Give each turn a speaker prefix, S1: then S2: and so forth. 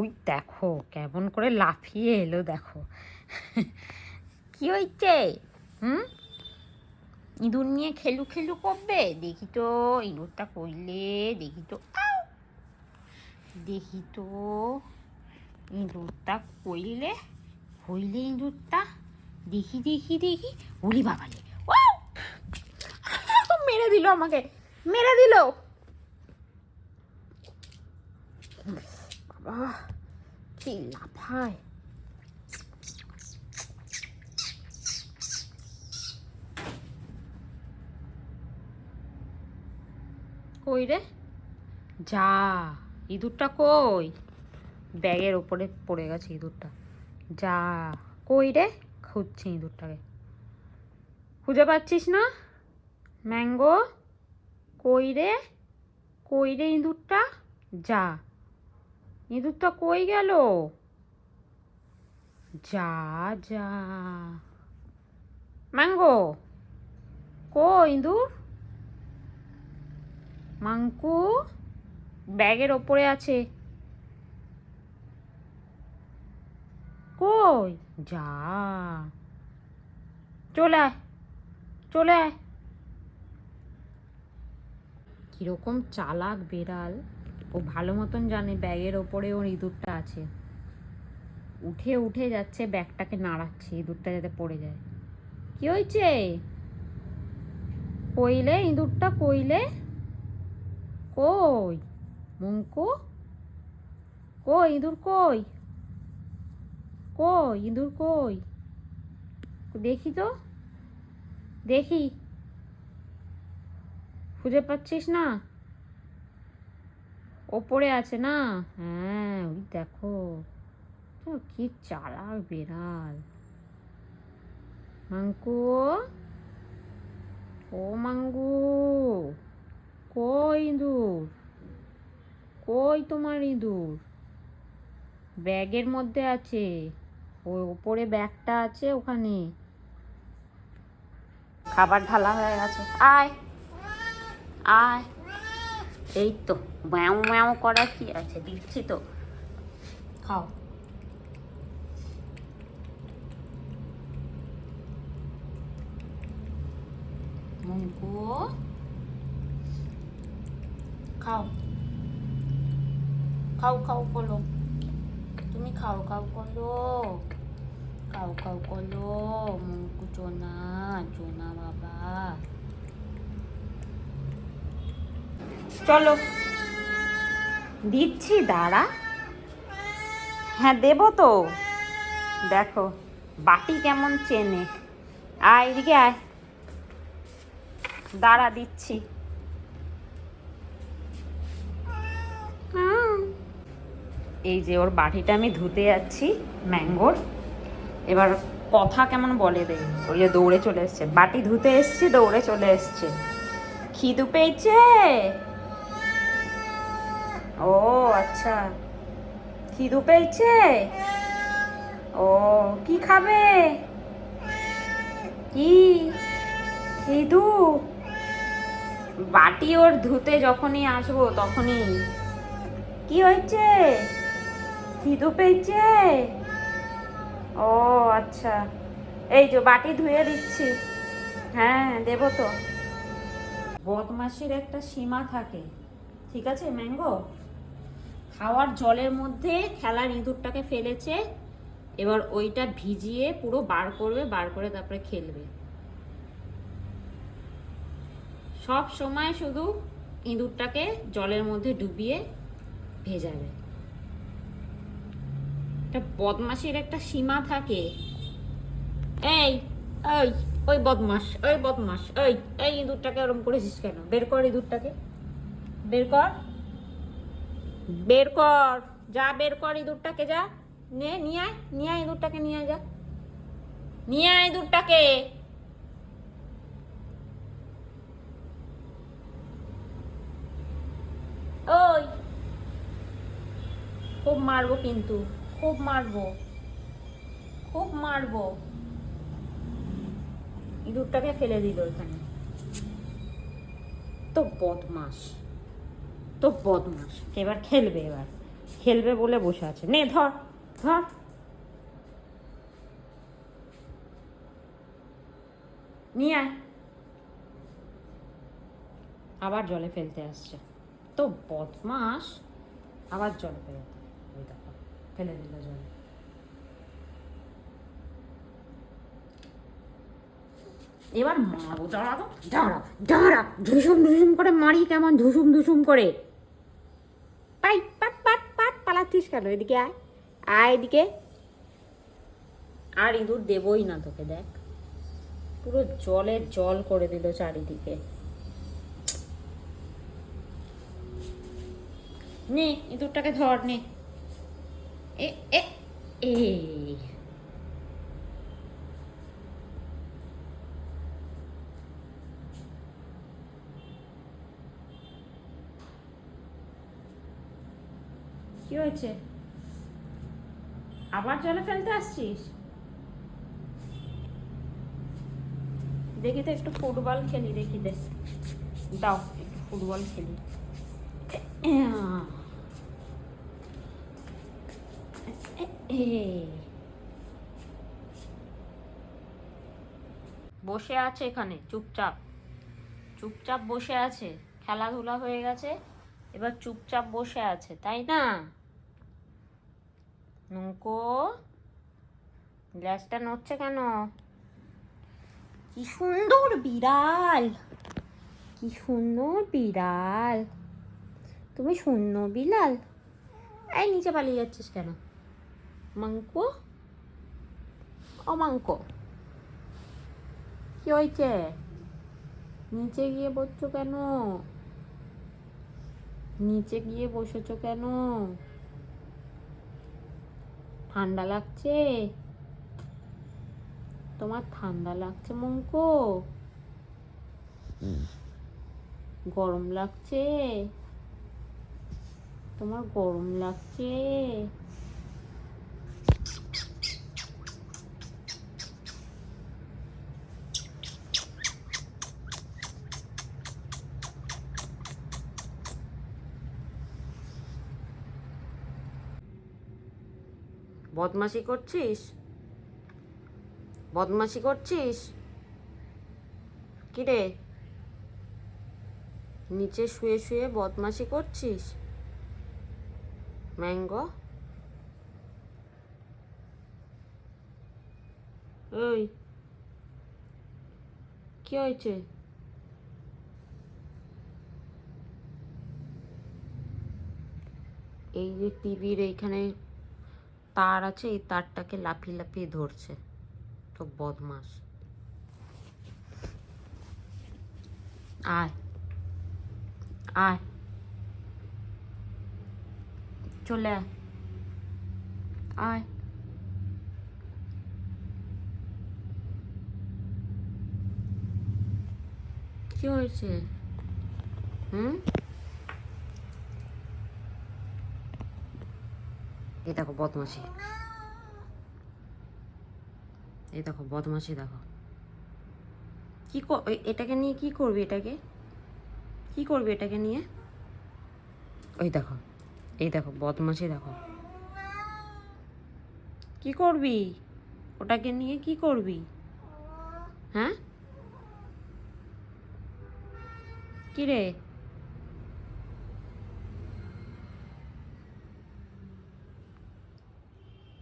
S1: ওই দেখো কেমন করে লাফিয়ে এলো, দেখো। কি হয়েছে হুম? ইঁদুর নিয়ে খেলু খেলু করবে? দেখি তো, ইঁদুরটা কইলে দেখি তো দেখি তো, ইঁদুরটা কইলে হইলে ইঁদুরটা? দেখি দেখি দেখি, উলি বাবালে! মেরে দিল আমাকে, মেরে দিল! বাবা! কি লাফায় কই রে? যা, ইঁদুরটা কই? ব্যাগের ওপরে পড়ে গেছে ইঁদুরটা। যা, কই রে? খুঁজছি ইঁদুরটাকে। খুঁজে পাচ্ছিস না? ম্যাঙ্গো, কই রে? কই রে ইঁদুরটা? যা। ইঁদুরটা কই গেল? যা যা। ম্যাঙ্গো কো ইঁদুর? মাঙ্কু, ব্যাগের ওপরে আছে। কই? যা। চলে আয় চলে আয়। কীরকম চালাক বেড়াল। ও ভালো মতন জানে ব্যাগের ওপরে ওর ইঁদুরটা আছে। উঠে উঠে যাচ্ছে, ব্যাগটাকে নাড়াচ্ছে, ইঁদুরটা যাতে পড়ে যায়। কি হয়েছে? কইলে? ইঁদুরটা কইলে? কই? মঙ্কু? কই? ইঁদুর কই? কই? ইঁদুর কই? দেখি তো। দেখি। খুঁজে পাচ্ছিস না? ওপরে আছে না? হ্যাঁ ওই দেখো। তো কি চালাক বেড়াল। মাঙ্কু? ও মাঙ্গু, কই ইঁদুর? কই তোমার ইঁদুর? ব্যাগের মধ্যে আছে। ওই ওপরে ব্যাগটা আছে ওখানে। খাবার ঢালা হয়ে গেছে। আয়। আয়। এই তো, ম্যাও ম্যাও করা কি আছে? দিচ্ছি তো। খাও। খাও। খাও খাও করো তুমি খাও খাও করো খাও খাও করো মঙ্কু চোনা চোনা বাবা। চলো। দিচ্ছি, দাঁড়া। হ্যাঁ দেবো তো। দেখো, বাটি কেমন চেনে। আয়, এদিকে আয়। দাঁড়া, দিচ্ছি। এই যে, ওর বাটিটা আমি ধুতে যাচ্ছি, ম্যাঙ্গোর। এবার কথা কেমন বলে দে ওই যে দৌড়ে চলে এসছে। বাটি ধুতে এসছি, দৌড়ে চলে এসছে। খিদু পেয়েছে? ও আচ্ছা। খিদু পেয়েছে? ও, কি খাবে? কি? খিদু? বাটি ওর ধুতে যখনই আসব তখনই। কি হয়েছে? খিদু পেয়েছে? ও আচ্ছা। এই যে বাটি ধুয়ে দিচ্ছি। হ্যাঁ দেবো তো। বদমাসির একটা সীমা থাকে। ঠিক আছে, ম্যাঙ্গো? খাওয়ার জলের মধ্যে খেলার ইঁদুরটাকে ফেলেছে, এবার ওইটা ভিজিয়ে পুরো বার করবে, বার করে তারপরে খেলবে। সব সময় শুধু ইঁদুরটাকে জলের মধ্যে ডুবিয়ে ভেজাবে। একটা বদমাসির একটা সীমা থাকে। এই ওই ওই বদমাস ওই বদমাস, ওই, এই ইঁদুরটাকে ওরম করেছিস কেন? বের কর ইঁদুরটাকে। বের কর। বের কর। যা বের কর ইঁদুরটাকে, যা। নে, নিয়ে আয় নিয়ে আয় ইঁদুরটাকে, নিয়ে আয় যা। নিয়ে আয় ইঁদুরটাকে। ওই। খুব মারবো কিন্তু, খুব মারবো। খুব মারবো। ইঁদুরটাকে ফেলে দিল এখানে। তো বদমাস তো বদমাস এবার খেলবে এবার। খেলবে বলে বসে আছে। নে, ধর ধর। নিয়ে আবার জলে ফেলতে আসছে। তো বদমাস আবার জলে ফেলে ফেলে দিল জলে। এবার মারবো দাঁড়া তো দাঁড়া ধুসুম ধুসুম করে মারি কেমন, ধুসুম ধুসুম করে। পাই, পাট পাট পাট, পালাচ্ছিস কেন? এদিকে আয় আয় এদিকে। আর ইঁদুর দেবই না তোকে, দেখ। পুরো জলের জল করে দিল চারিদিকে। নে, ইঁদুরটাকে ধর, নে। এ এ। কি হয়েছে? আবার জলে ফেলতে আসছিস? দেখি তো একটু ফুটবল খেলি, দেখি দেখ দাও, একটু ফুটবল খেলি। বসে আছে এখানে, চুপচাপ। চুপচাপ বসে আছে, খেলাধুলা হয়ে গেছে, এবার চুপচাপ বসে আছে, তাই না? নৌকো? গ্লাসটা নড়ছে কেন? কি সুন্দর বিড়াল। কি সুন্দর বিড়াল। তুমি শূন্য বিড়াল। এই নিচে পালিয়ে যাচ্ছিস কেন? মাংকো? ও মাংকো। কি হয়েছে? নিচে গিয়ে বসছো কেন? নিচে গিয়ে বসেছো কেন? ঠান্ডা লাগছে? তোমার ঠান্ডা লাগছে মঙ্কু? গরম লাগছে? তোমার গরম লাগছে? বদমাশি করছিস? বদমাশি করছিস? কিরে? নিচে শুয়ে শুয়ে বদমাশি করছিস? ম্যাঙ্গো? ওই কি হয়েছে? এই যে টিভির এইখানে তার আছে, এই তারটাকে লাফিয়ে লাফিয়ে ধরছে। তো বদমাস আয়। আয়। চলে আয়। কি হয়েছে? হুম? এই দেখো বদমাসি এই দেখো বদমাসি দেখো। কি এটাকে নিয়ে কি করবি এটাকে? কি করবি এটাকে নিয়ে? ওই দেখো, এই দেখো বদমাসি দেখো। কি করবি? ওটাকে নিয়ে কি করবি? হ্যাঁ? কি রে?